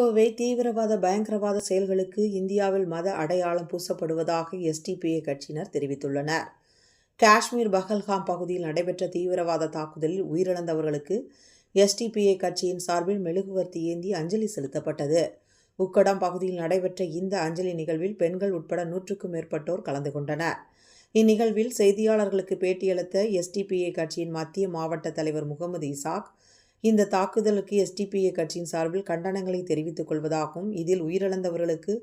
கோவை தீவிரவாத பயங்கரவாத செயல்களுக்கு இந்தியாவில் மத அடையாளம் பூசப்படுவதாக எஸ்டிபிஐ கட்சியினர் தெரிவித்துள்ளனர். காஷ்மீர் பஹல்காம் பகுதியில் நடைபெற்ற தீவிரவாத தாக்குதலில் உயிரிழந்தவர்களுக்கு எஸ்டிபிஐ கட்சியின் சார்பில் மெழுகுவர்த்தி ஏந்தி அஞ்சலி செலுத்தப்பட்டது. உக்கடம் பகுதியில் நடைபெற்ற இந்த அஞ்சலி நிகழ்வில் பெண்கள் உட்பட நூற்றுக்கும் மேற்பட்டோர் கலந்து கொண்டனர். இந்நிகழ்வில் செய்தியாளர்களுக்கு பேட்டியளித்த எஸ்டிபிஐ கட்சியின் மத்திய மாவட்ட தலைவர் முகமது இசாக் இந்த தாக்குதலுக்கு எஸ்டிபிஏ கட்சியின் சார்பில் கண்டனங்களை தெரிவித்துக் கொள்வதாகவும் இதில் உயிரிழந்தவர்களுக்கு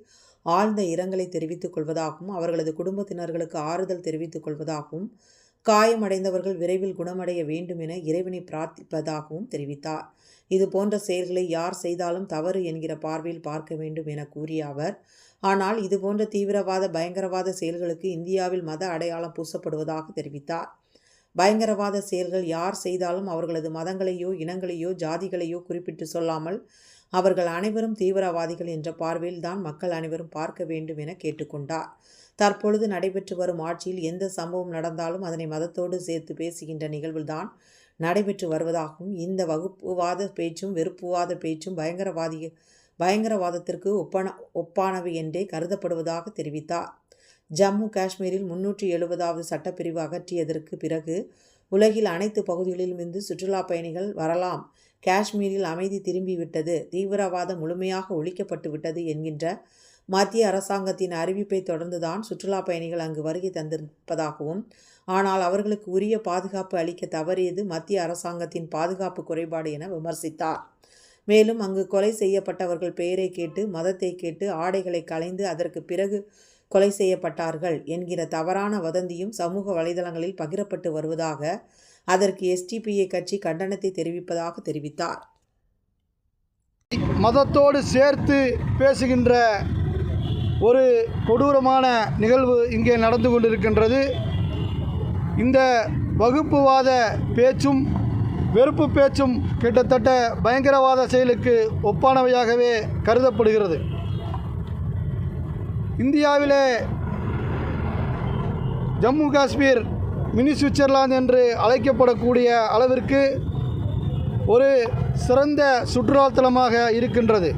ஆழ்ந்த இரங்கலை தெரிவித்துக் கொள்வதாகவும் அவர்களது குடும்பத்தினர்களுக்கு ஆறுதல் தெரிவித்துக் கொள்வதாகவும் காயமடைந்தவர்கள் விரைவில் குணமடைய வேண்டும் என இறைவனை பிரார்த்திப்பதாகவும் தெரிவித்தார். இது போன்ற செயல்களை யார் செய்தாலும் தவறு என்கிற பார்வையில் பார்க்க வேண்டும் என கூறிய அவர் ஆனால் இதுபோன்ற தீவிரவாத பயங்கரவாத செயல்களுக்கு இந்தியாவில் மத அடையாளம் பூசப்படுவதாக தெரிவித்தார். பயங்கரவாத செயல்கள் யார் செய்தாலும் அவர்களது மதங்களையோ இனங்களையோ ஜாதிகளையோ குறிப்பிட்டு சொல்லாமல் அவர்கள் அனைவரும் தீவிரவாதிகள் என்ற பார்வையில் தான் மக்கள் அனைவரும் பார்க்க வேண்டும் என கேட்டுக்கொண்டார். தற்பொழுது நடைபெற்று வரும் ஆட்சியில் எந்த சம்பவம் நடந்தாலும் அதனை மதத்தோடு சேர்த்து பேசுகின்ற நிகழ்வுதான் நடைபெற்று வருவதாகவும் இந்த வகுப்புவாத பேச்சும் வெறுப்புவாத பேச்சும் பயங்கரவாதி பயங்கரவாதத்திற்கு ஒப்பான ஒப்பானவை என்றே கருதப்படுவதாக தெரிவித்தார். ஜம்மு காஷ்மீரில் முன்னூற்றி எழுபதாவது சட்டப்பிரிவு அகற்றியதற்கு பிறகு உலகில் அனைத்து பகுதிகளிலும் இருந்து சுற்றுலா பயணிகள் வரலாம். காஷ்மீரில் அமைதி திரும்பிவிட்டது. தீவிரவாதம் முழுமையாக ஒழிக்கப்பட்டு விட்டது என்கின்ற மத்திய அரசாங்கத்தின் அறிவிப்பை தொடர்ந்துதான் சுற்றுலா பயணிகள் அங்கு வருகை தந்திருப்பதாகவும் ஆனால் அவர்களுக்கு உரிய பாதுகாப்பு அளிக்க தவறியது மத்திய அரசாங்கத்தின் பாதுகாப்பு குறைபாடு என விமர்சித்தார். மேலும் அங்கு கொலை செய்யப்பட்டவர்கள் பெயரை கேட்டு மதத்தை கேட்டு ஆடைகளை களைந்து அதற்கு பிறகு கொலை செய்யப்பட்டார்கள் என்கிற தவறான வதந்தியும் சமூக வலைதளங்களில் பகிரப்பட்டு வருவதாக அதற்கு எஸ்டிபிஐ கட்சி கண்டனத்தை தெரிவிப்பதாக தெரிவித்தார். மதத்தோடு சேர்த்து பேசுகின்ற ஒரு கொடூரமான நிகழ்வு இங்கே நடந்து கொண்டிருக்கின்றது. இந்த வகுப்புவாத பேச்சும் வெறுப்பு பேச்சும் கிட்டத்தட்ட பயங்கரவாத செயலுக்கு ஒப்பானவையாகவே கருதப்படுகிறது. இந்தியாவிலே ஜம்மு காஷ்மீர் மினி சுவிட்சர்லாந்து என்று அழைக்கப்படக்கூடிய அளவிற்கு ஒரு சிறந்த சுற்றுலாத்தலமாக இருக்கின்றது.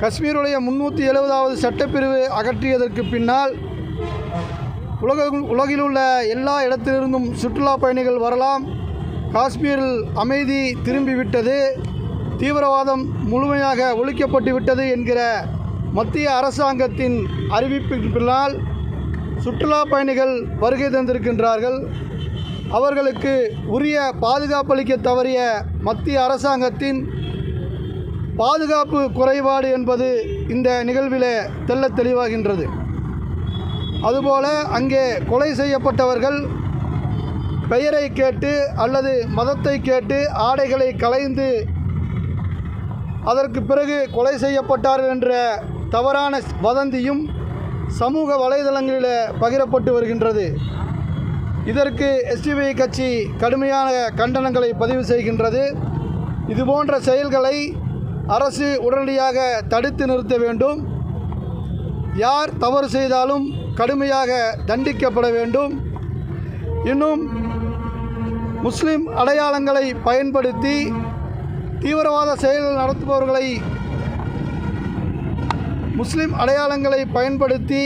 காஷ்மீருடைய முன்னூற்றி எழுபதாவது சட்டப்பிரிவு அகற்றியதற்கு பின்னால் உலக உலகில் உள்ள எல்லா இடத்திலிருந்தும் சுற்றுலா பயணிகள் வரலாம். காஷ்மீரில் அமைதி திரும்பிவிட்டது. தீவிரவாதம் முழுமையாக ஒழிக்கப்பட்டு விட்டது என்கிற மத்திய அரசாங்கத்தின் அறிவிப்பின் பின்னால் சுற்றுலா பயணிகள் வருகை தந்திருக்கின்றார்கள். அவர்களுக்கு உரிய பாதுகாப்பளிக்க தவறிய மத்திய அரசாங்கத்தின் பாதுகாப்பு குறைபாடு என்பது இந்த நிகழ்வில் தெல்ல தெளிவாகின்றது. அதுபோல அங்கே கொலை செய்யப்பட்டவர்கள் பெயரை கேட்டு அல்லது மதத்தை கேட்டு ஆடைகளை களைந்து அதற்கு பிறகு கொலை செய்யப்பட்டார்கள் என்ற தவறான வதந்தியும் சமூக வலைதளங்களில் பகிரப்பட்டு வருகின்றது. இதற்கு எஸ்டிபிஐ கட்சி கடுமையான கண்டனங்களை பதிவு செய்கின்றது. இதுபோன்ற செயல்களை அரசு உடனடியாக தடுத்து நிறுத்த வேண்டும். யார் தவறு செய்தாலும் கடுமையாக தண்டிக்கப்பட வேண்டும். இன்னும் முஸ்லிம் அடையாளங்களை பயன்படுத்தி தீவிரவாத செயல்கள் நடத்துபவர்களை முஸ்லிம் அடையாளங்களை பயன்படுத்தி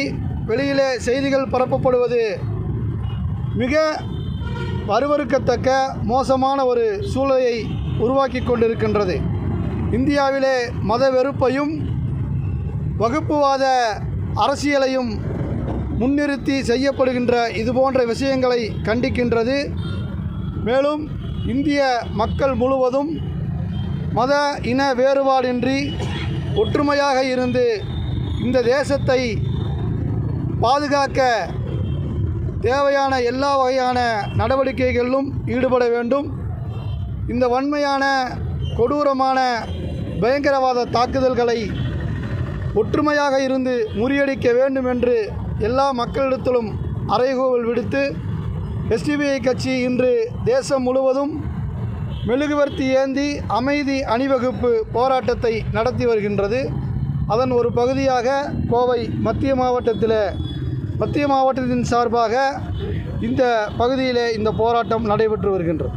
வெளியிலே செய்திகள் பரப்பப்படுவது மிக வருவறுக்கத்தக்க மோசமான ஒரு சூழலை உருவாக்கி கொண்டிருக்கின்றது. இந்தியாவிலே மத வெறுப்பையும் வகுப்புவாத அரசியலையும் முன்னிறுத்தி செய்யப்படுகின்ற இதுபோன்ற விஷயங்களை கண்டிக்கின்றது. மேலும் இந்திய மக்கள் முழுவதும் மத இன வேறுபாடின்றி ஒற்றுமையாக இருந்து இந்த தேசத்தை பாதுகாக்க தேவையான எல்லா வகையான நடவடிக்கைகளிலும் ஈடுபட வேண்டும். இந்த வன்மையான கொடூரமான பயங்கரவாத தாக்குதல்களை ஒற்றுமையாக இருந்து முறியடிக்க வேண்டும் என்று எல்லா மக்களிடத்திலும் அறைகூவல் விடுத்து எஸ்டிபிஐ கட்சி இன்று தேசம் முழுவதும் மெழுகுவர்த்தி ஏந்தி அமைதி அணிவகுப்பு போராட்டத்தை நடத்தி வருகின்றது. அதன் ஒரு பகுதியாக கோவை மத்திய மாவட்டத்தில் மத்திய மாவட்டத்தின் சார்பாக இந்த பகுதியிலே இந்த போராட்டம் நடைபெற்று வருகின்றது.